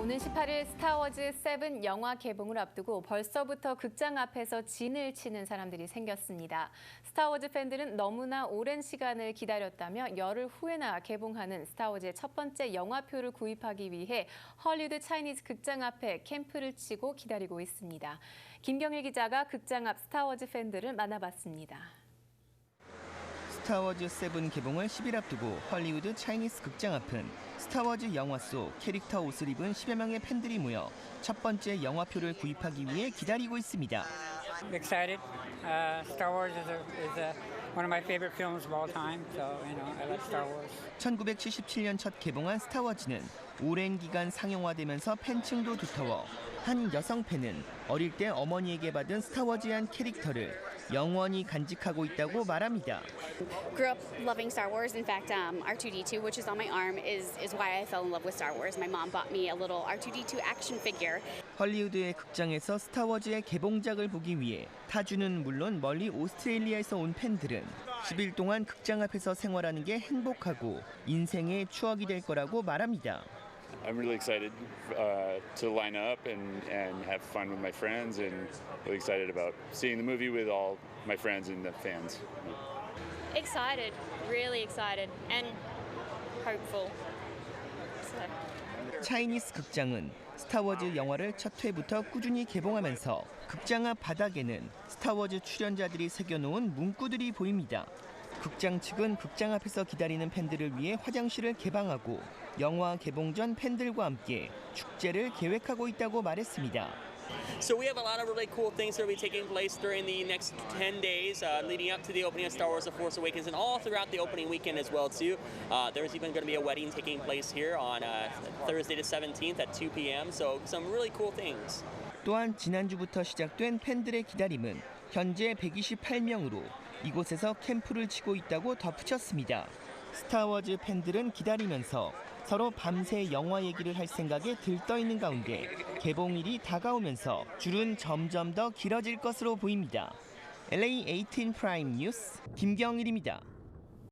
오는 18일 스타워즈 7 영화 개봉을 앞두고 벌써부터 극장 앞에서 진을 치는 사람들이 생겼습니다. 스타워즈 팬들은 너무나 오랜 시간을 기다렸다며 열흘 후에나 개봉하는 스타워즈의 첫 번째 영화표를 구입하기 위해 헐리우드 차이니즈 극장 앞에 캠프를 치고 기다리고 있습니다. 김경일 기자가 극장 앞 스타워즈 팬들을 만나봤습니다. 스타워즈 7 개봉을 10일 앞두고 헐리우드 차이니스 극장 앞은 스타워즈 영화 속 캐릭터 옷을 입은 10여 명의 팬들이 모여 첫 번째 영화표를 구입하기 위해 기다리고 있습니다. excited. Uh, Star Wars is, a, is a, one of my favorite films of all time, so you know I love Star Wars. 1977년 첫 개봉한 스타워즈는 오랜 기간 상영화되면서 팬층도 두터워 한 여성 팬은 어릴 때 어머니에게 받은 스타워즈의 한 캐릭터를 영원히 간직하고 있다고 말합니다. Grew up loving Star Wars. In fact, um, R2D2, which is on my arm, is is why I fell in love with Star Wars. My mom bought me a little R2D2 action figure. 헐리우드의 극장에서 스타워즈의 개봉작을 보기 위해 타주는 물론 멀리 오스트레일리아에서 온 팬들은 10일 동안 극장 앞에서 생활하는 게 행복하고 인생의 추억이 될 거라고 말합니다. I'm really excited uh, to line up and, and have fun with my friends, and really excited about seeing the movie with all my friends and the fans. Excited, really excited, and hopeful. So. 차이니스 극장은 스타워즈 영화를 첫 회부터 꾸준히 개봉하면서 극장 앞 바닥에는 스타워즈 출연자들이 새겨놓은 문구들이 보입니다. 극장 측은 극장 앞에서 기다리는 팬들을 위해 화장실을 개방하고 영화 개봉 전 팬들과 함께 축제를 계획하고 있다고 말했습니다. So we have a lot of really cool things that will be taking place during the next 10 days uh, leading up to the opening of Star Wars The Force Awakens and all throughout the opening weekend as well too. Uh, there's even going to be a wedding taking place here on uh, Thursday the 17th at 2 p.m. So some really cool things. 또한 지난주부터 시작된 팬들의 기다림은 현재 128명으로 이곳에서 캠프를 치고 있다고 덧붙였습니다. 스타워즈 팬들은 기다리면서 서로 밤새 영화 얘기를 할 생각에 들떠 있는 가운데 개봉일이 다가오면서 줄은 점점 더 길어질 것으로 보입니다. LA 18 프라임 뉴스 김경일입니다.